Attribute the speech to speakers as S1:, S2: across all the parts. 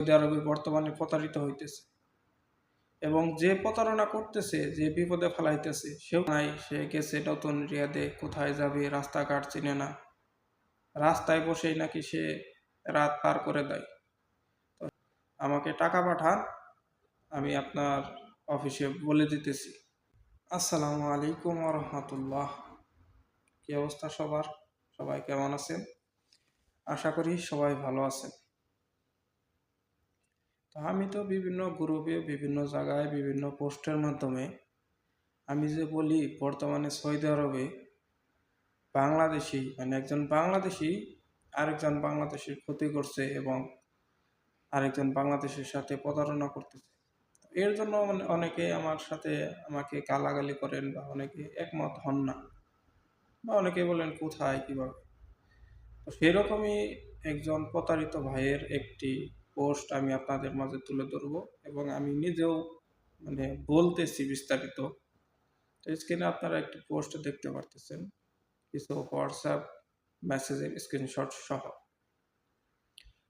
S1: Saudi আরবে বর্তমানে প্রতারিত হইতেছে। এবং যে প্রতারণা করতেছে, যে বিপদে ফেলাইতেছে, সেও নাই, সে গেছে নতুন রিয়াদে, কোথায় যাবে, রাস্তাঘাট চিনে না। রাস্তায় বসেই নাকি সে রাত পার করে দেয়। তো আমাকে টাকা পাঠান, আমি আপনার অফিসে বলে দিতেছি। আসসালামু আলাইকুম রহমতুল্লাহ কি অবস্থা সবার? সবাই কেমন আছেন? আশা করি সবাই ভালো আছেন। তো আমি তো বিভিন্ন গ্রুপে বিভিন্ন জায়গায়, বিভিন্ন পোস্টের মাধ্যমে আমি যে বলি, বর্তমানে সৌদি আরবে বাংলাদেশি মানে একজন বাংলাদেশি, আরেকজন বাংলাদেশির ক্ষতি করছে এবং আরেকজন বাংলাদেশের সাথে প্রতারণা করতেছে। এর জন্য মানে অনেকে আমার সাথে আমাকে গালাগালি করেন বা অনেকে একমত হন না বা অনেকে বলেন, কোথায়, কীভাবে? সেরকমই একজন প্রতারিত ভাইয়ের একটি পোস্ট আমি আপনাদের মাঝে তুলে ধরব এবং আমি নিজেও মানে বলতেছি বিস্তারিত। তো স্ক্রিনে আপনারা একটি পোস্ট দেখতে পারতেছেন। কিছু হোয়াটসঅ্যাপ মেসেজের স্ক্রিনশট সহ।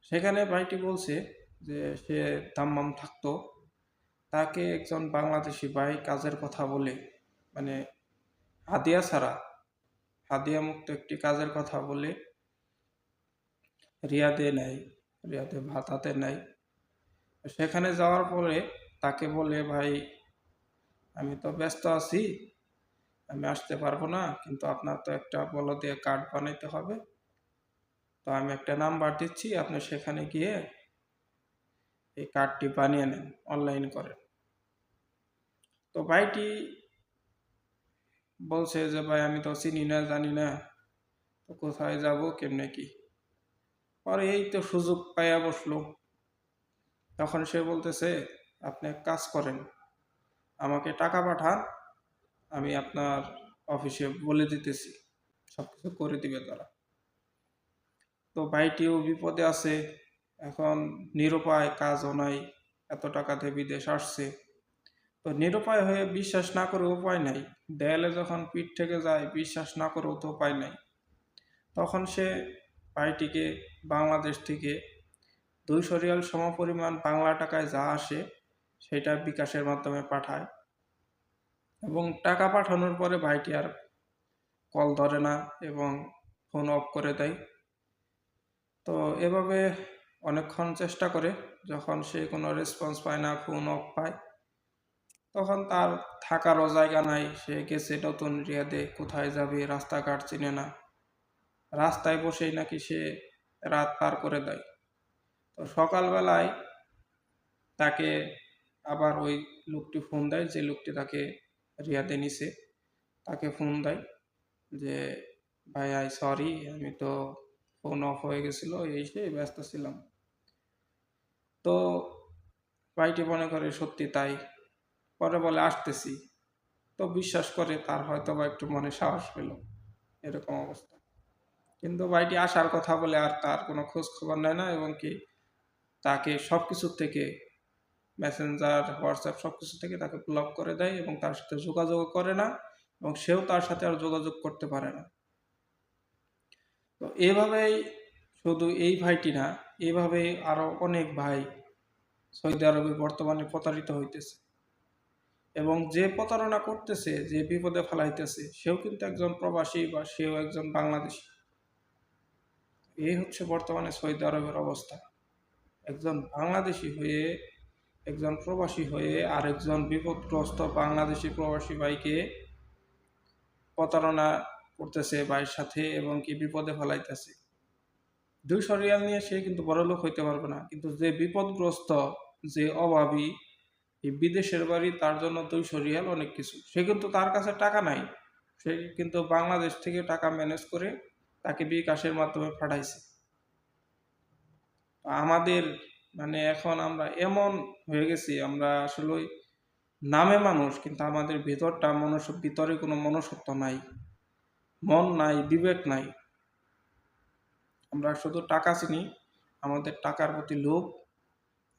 S1: সেখানে ভাইটি বলছে যে সে দাম্মাম থাকতো। তাকে একজন বাংলাদেশি ভাই কাজের কথা বলে মানে হাদিয়া ছাড়া হাদিয়া মুক্ত একটি কাজের কথা বলে রিয়াদে নেয় রিয়াদে ভাতাতে নেয় সেখানে যাওয়ার পরে তাকে বলে, ভাই, আমি তো ব্যস্ত আছি, আমি আসতে পারব না, কিন্তু আপনার তো একটা বলো দিয়ে কার্ড বানাইতে হবে। তো আমি একটা নাম্বার দিচ্ছি, আপনি সেখানে গিয়ে এই কার্ডটি বানিয়ে নেন অনলাইন করেন। তো ভাইটি বলছে যে, ভাই, আমি তো চিনি না, জানি না, তো কোথায় যাব, কেমনে কি? পরে এই তো সুযোগ পাইয়া বসল। তখন সে বলতেছে, আপনি এক কাজ করেন, আমাকে টাকা পাঠান, আমি আপনার অফিসে বলে দিতেছি সব কিছু করে দিবে তারা। তো ভাইটিও বিপদে আছে, এখন নিরুপায় কাজও নাই, এত টাকা টাকাতে বিদেশ আসছে। তো নিরুপায় হয়ে বিশ্বাস না করে উপায় নাই, দেয়ালে যখন পিঠ থেকে যায়, বিশ্বাস না করেও তো উপায় নাই। তখন সে ভাইটিকে বাংলাদেশ থেকে দুইশো রিয়াল সমপরিমাণ বাংলা টাকায় যা আসে সেটা বিকাশের মাধ্যমে পাঠায় এবং টাকা পাঠানোর পরে ভাইটি আর কল ধরে না এবং ফোন অফ করে দেয়। তো এভাবে অনেকক্ষণ চেষ্টা করে যখন সে কোনো রেসপন্স পায় না, ফোন অফ পায়, তখন তার থাকারও জায়গা নাই। সে গেছে নতুন রিয়াদে, কোথায় যাবে, রাস্তাঘাট চিনে না। রাস্তায় বসেই নাকি সে রাত পার করে দেয়। তো সকালবেলায় তাকে আবার ওই লোকটি ফোন দেয়, যে লোকটি তাকে রিয়াতে নিছে। তাকে ফোন দেয় যে, ভাই, আই সরি আমি তো ফোন অফ হয়ে গেছিল, এই সে, ব্যস্ত ছিলাম। তো ভাইটি মনে করে, সত্যি তাই। পরে বলে, আসতেছি। তো বিশ্বাস করে তার হয়তো বা একটু মনে সাহস পেল। এরকম অবস্থা। কিন্তু ভাইটি আসার কথা বলে আর তার কোনো খোঁজ খবর নেয় না এবং কি তাকে সব কিছুর থেকে মেসেঞ্জার হোয়াটসঅ্যাপ সব কিছু থেকে তাকে ব্লক করে দেয় এবং তার সাথে যোগাযোগ করে না এবং সেও তার সাথে আর যোগাযোগ করতে পারে না। তো এভাবেই শুধু এই ভাইটি না, এভাবেই আরও অনেক ভাই সৌদি আরবে বর্তমানে প্রতারিত হইতেছে। এবং যে প্রতারণা করতেছে, যে বিপদে ফেলাইতেছে, সেও কিন্তু একজন প্রবাসী বা সেও একজন বাংলাদেশি। এই হচ্ছে বর্তমানে সৌদি আরবের অবস্থা। একজন বাংলাদেশি হয়ে, একজন প্রবাসী হয়ে আরেকজন বিপদগ্রস্ত বাংলাদেশি প্রবাসী ভাইকে প্রতারণা করতেছে ভাইয়ের সাথে এবং কি বিপদে ফেলাইতেছে। দুইশো রিয়াল নিয়ে সে কিন্তু বড় লোক হইতে পারবে না। কিন্তু যে বিপদগ্রস্ত, যে অভাবী, এই বিদেশের বাড়ি, তার জন্য দুইশো রিয়াল অনেক কিছু। সে কিন্তু তার কাছে টাকা নাই। সে কিন্তু বাংলাদেশ থেকে টাকা ম্যানেজ করে তাকে বিকাশের মাধ্যমে পাঠাইছে। আমাদের মানে এখন আমরা এমন হয়ে গেছি, আমরা আসলে নামে মানুষ, কিন্তু আমাদের ভিতরটা মনুষ্য, ভিতরে কোনো মনুষ্যত্ব নাই, মন নাই, বিবেক নাই। আমরা শুধু টাকা চিনি, আমাদের টাকার প্রতি লোভ,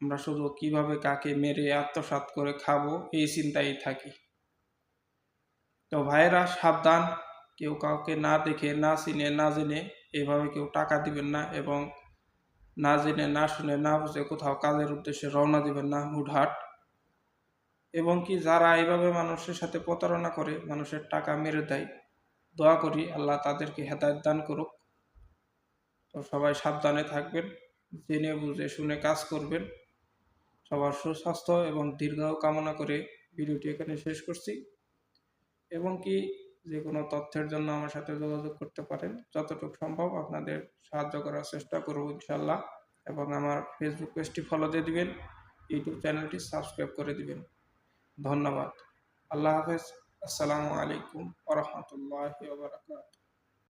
S1: আমরা শুধু কীভাবে কাকে মেরে আত্মসাত করে খাব, এই চিন্তায় থাকি। তো ভাইয়েরা, সাবধান। কেউ কাউকে না দেখে, না চিনে, না জেনে এভাবে কেউ টাকা দিবেন না এবং না জেনে, না শুনে, না বুঝে কোথাও কাজের উদ্দেশ্যে রওনা দিবেন না হুটহাট। এবং কি যারা এইভাবে মানুষের সাথে প্রতারণা করে, মানুষের টাকা মেরে দেয়, দোয়া করি আল্লাহ তাদেরকে হেদায়ত দান করুক। তো সবাই সাবধানে থাকবেন, জেনে বুঝে শুনে কাজ করবেন। সবার সুস্বাস্থ্য এবং দীর্ঘ কামনা করে ভিডিওটি এখানে শেষ করছি। এবং কি যে কোনো তথ্যের জন্য আমার সাথে যোগাযোগ করতে পারেন। যতটুকু সম্ভব আপনাদের সাহায্য করার চেষ্টা করব ইনশাল্লাহ এবং আমার ফেসবুক পেজটি ফলো দিয়ে দিবেন ইউটিউব চ্যানেলটি সাবস্ক্রাইব করে দিবেন। ধন্যবাদ। আল্লাহ হাফেজ। আসসালামু আলাইকুম ওরহমতুল্লাহ বারকাত